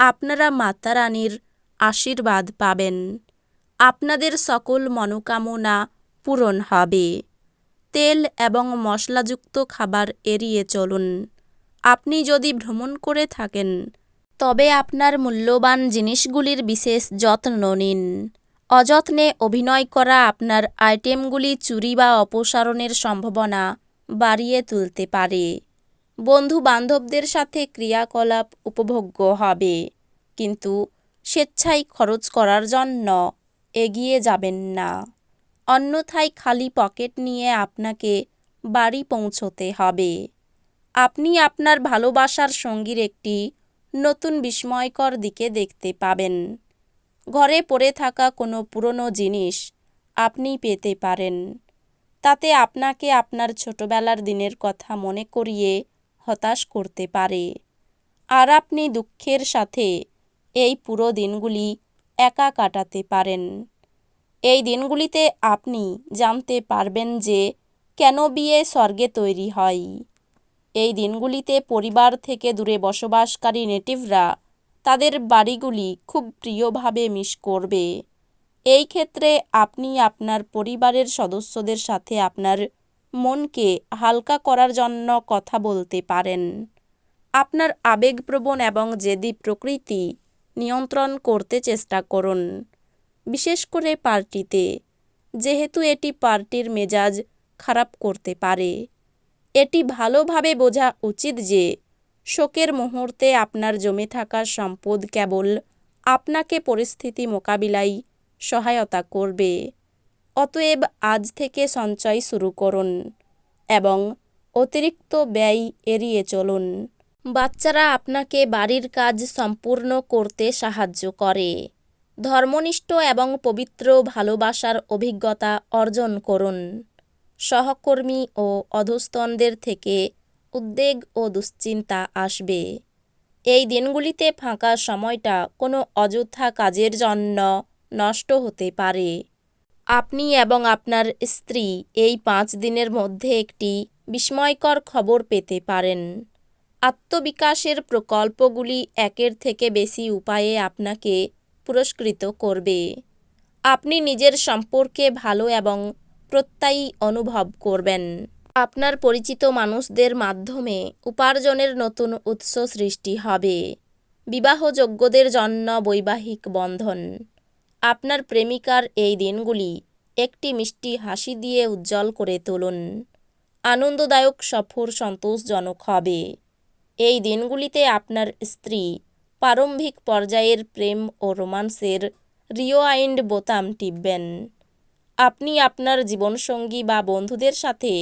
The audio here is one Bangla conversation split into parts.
আপনারা মাতা রানীর আশীর্বাদ পাবেন। আপনাদের সকল মনোকামনা পূরণ হবে। তেল এবং মশলাযুক্ত খাবার এড়িয়ে চলুন। আপনি যদি ভ্রমণ করে থাকেন, তবে আপনার মূল্যবান জিনিসগুলির বিশেষ যত্ন নিন। অযত্নে অভিনয় করা আপনার আইটেমগুলি চুরি বা অপসারণের সম্ভাবনা বাড়িয়ে তুলতে পারে। বন্ধু বান্ধবদের সাথে ক্রিয়াকলাপ উপভোগ্য হবে। কিন্তু স্বেচ্ছায় খরচ করার জন্য এগিয়ে যাবেন না। অন্যথায় খালি পকেট নিয়ে আপনাকে বাড়ি পৌঁছতে হবে। আপনি আপনার ভালোবাসার সঙ্গীর একটি নতুন বিস্ময়কর দিকে দেখতে পাবেন। ঘরে পড়ে থাকা কোনো পুরনো জিনিস আপনি পেতে পারেন। তাতে আপনাকে আপনার ছোটবেলার দিনের কথা মনে করিয়ে হতাশ করতে পারে। আর আপনি দুঃখের সাথে এই পুরো দিনগুলি একা কাটাতে পারেন। এই দিনগুলিতে আপনি জানতে পারবেন যে কেন বিয়ে স্বর্গে তৈরি হয়। এই দিনগুলিতে পরিবার থেকে দূরে বসবাসকারী নেটিভরা তাদের বাড়িগুলি খুব প্রিয়ভাবে মিস করবে। এই ক্ষেত্রে আপনি আপনার পরিবারের সদস্যদের সাথে আপনার মনকে হালকা করার জন্য কথা বলতে পারেন। আপনার আবেগপ্রবণ এবং জেদি প্রকৃতি নিয়ন্ত্রণ করতে চেষ্টা করুন। বিশেষ করে পার্টিতে, যেহেতু এটি পার্টির মেজাজ খারাপ করতে পারে। এটি ভালোভাবে বোঝা উচিত যে শোকের মুহূর্তে আপনার জমে থাকা সম্পদ কেবল আপনাকে পরিস্থিতি মোকাবিলায় সহায়তা করবে। অতএব আজ থেকে সঞ্চয় শুরু করুন এবং অতিরিক্ত ব্যয় এড়িয়ে চলুন। বাচ্চারা আপনাকে বাড়ির কাজ সম্পূর্ণ করতে সাহায্য করে। ধর্মনিষ্ঠ এবং পবিত্র ভালোবাসার অভিজ্ঞতা অর্জন করুন। সহকর্মী ও অধস্তনদের থেকে উদ্বেগ ও দুশ্চিন্তা আসবে। এই দিনগুলিতে ফাঁকা সময়টা কোনো অযথা কাজের জন্য নষ্ট হতে পারে। আপনি এবং আপনার স্ত্রী এই পাঁচ দিনের মধ্যে একটি বিস্ময়কর খবর পেতে পারেন। আত্মবিকাশের প্রকল্পগুলি একের থেকে বেশি উপায়ে আপনাকে পুরস্কৃত করবে। আপনি নিজের সম্পর্কে ভালো এবং প্রত্যয়ী অনুভব করবেন। আপনার পরিচিত মানুষদের মাধ্যমে উপার্জনের নতুন উৎস সৃষ্টি হবে। বিবাহযোগ্যদের জন্য বৈবাহিক বন্ধন। আপনার প্রেমিকার এই দিনগুলি একটি মিষ্টি হাসি দিয়ে উজ্জ্বল করে তুলুন। আনন্দদায়ক সফর সন্তোষজনক হবে। এই দিনগুলিতে আপনার স্ত্রী প্রারম্ভিক পর্যায়ের প্রেম ও রোমান্সের রিওয়াইন্ড বোতাম টিপবেন। আপনি আপনার জীবনসঙ্গী বা বন্ধুদের সাথে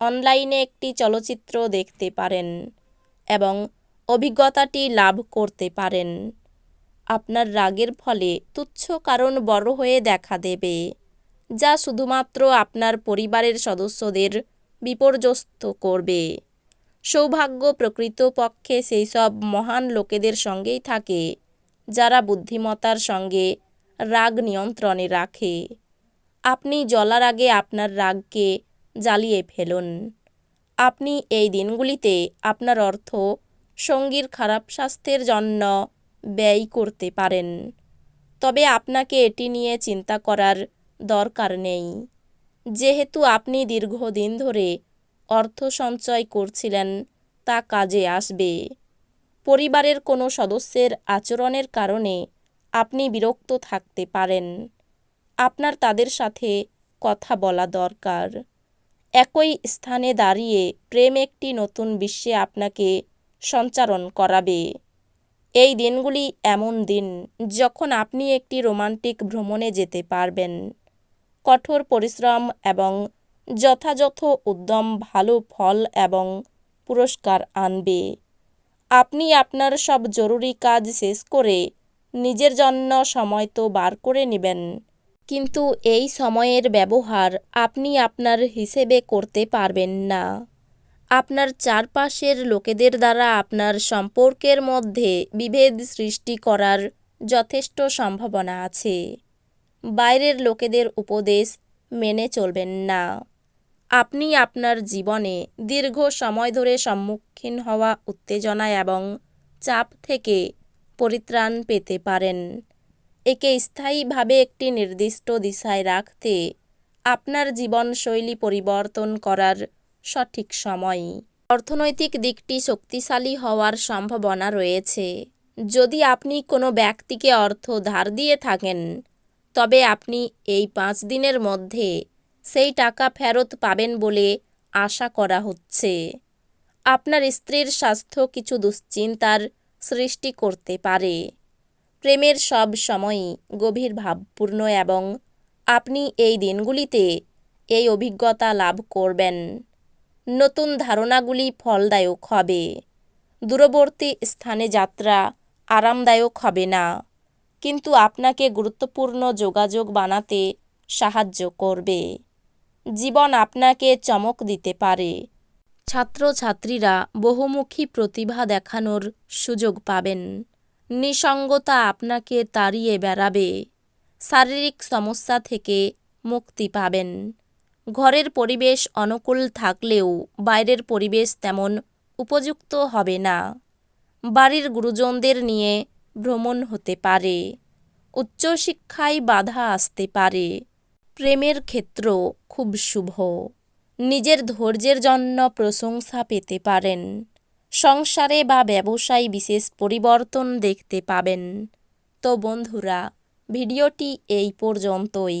অনলাইনে একটি চলচ্চিত্র দেখতে পারেন এবং অভিজ্ঞতাটি লাভ করতে পারেন। আপনার রাগের ফলে তুচ্ছ কারণ বড় হয়ে দেখা দেবে, যা শুধুমাত্র আপনার পরিবারের সদস্যদের বিপর্যস্ত করবে। সৌভাগ্য প্রকৃতপক্ষে সেই সব মহান লোকেদের সঙ্গেই থাকে, যারা বুদ্ধিমত্তার সঙ্গে রাগ নিয়ন্ত্রণে রাখে। আপনি জলার আগে আপনার রাগকে জ্বালিয়ে ফেলুন। আপনি এই দিনগুলিতে আপনার অর্থ সঙ্গীর খারাপ স্বাস্থ্যের জন্য ব্যয় করতে পারেন। তবে আপনাকে এটি নিয়ে চিন্তা করার দরকার নেই। যেহেতু আপনি দীর্ঘদিন ধরে অর্থ সঞ্চয় করছিলেন, তা কাজে আসবে। পরিবারের কোনো সদস্যের আচরণের কারণে আপনি বিরক্ত থাকতে পারেন। আপনার তাদের সাথে কথা বলা দরকার। একই স্থানে দাঁড়িয়ে প্রেম একটি নতুন বিশ্বে আপনাকে সঞ্চারণ করাবে। এই দিনগুলি এমন দিন যখন আপনি একটি রোমান্টিক ভ্রমণে যেতে পারবেন। কঠোর পরিশ্রম এবং যথাযথ উদ্যম ভালো ফল এবং পুরস্কার আনবে। আপনি আপনার সব জরুরি কাজ শেষ করে নিজের জন্য সময় তো বার করে নেবেন। কিন্তু এই সময়ের ব্যবহার আপনি আপনার হিসেবে করতে পারবেন না। আপনার চারপাশের লোকেদের দ্বারা আপনার সম্পর্কের মধ্যে বিভেদ সৃষ্টি করার যথেষ্ট সম্ভাবনা আছে। বাইরের লোকেদের উপদেশ মেনে চলবেন না। আপনি আপনার জীবনে দীর্ঘ সময় ধরে সম্মুখীন হওয়া উত্তেজনা এবং চাপ থেকে পরিত্রাণ পেতে পারেন। একে স্থায়ীভাবে একটি নির্দিষ্ট দিশায় রাখতে আপনার জীবনশৈলী পরিবর্তন করার সঠিক সময় অর্থনৈতিক দিকটি শক্তিশালী হওয়ার সম্ভাবনা রয়েছে। যদি আপনি কোনো ব্যক্তিকে অর্থ ধার দিয়ে থাকেন, তবে আপনি এই পাঁচ দিনের মধ্যে সেই টাকা ফেরত পাবেন বলে আশা করা হচ্ছে। আপনার স্ত্রীর স্বাস্থ্য কিছু দুশ্চিন্তার সৃষ্টি করতে পারে। প্রেমের সব সময়ই গভীর ভাবপূর্ণ এবং আপনি এই দিনগুলিতে এই অভিজ্ঞতা লাভ করবেন। নতুন ধারণাগুলি ফলদায়ক হবে। দূরবর্তী স্থানে যাত্রা আরামদায়ক হবে না। কিন্তু আপনাকে গুরুত্বপূর্ণ যোগাযোগ বানাতে সাহায্য করবে। জীবন আপনাকে চমক দিতে পারে। ছাত্রছাত্রীরা বহুমুখী প্রতিভা দেখানোর সুযোগ পাবেন। নিসঙ্গতা আপনাকে তাড়িয়ে বেড়াবে। শারীরিক সমস্যা থেকে মুক্তি পাবেন। ঘরের পরিবেশ অনুকূল থাকলেও বাইরের পরিবেশ তেমন উপযুক্ত হবে না। বাড়ির গুরুজনদের নিয়ে ভ্রমণ হতে পারে, উচ্চশিক্ষায় বাধা আসতে পারে। প্রেমের ক্ষেত্র খুব শুভ, নিজের ধৈর্যের জন্য প্রশংসা পেতে পারেন, সংসারে বা ব্যবসায় বিশেষ পরিবর্তন দেখতে পাবেন। তো বন্ধুরা, ভিডিওটি এই পর্যন্তই।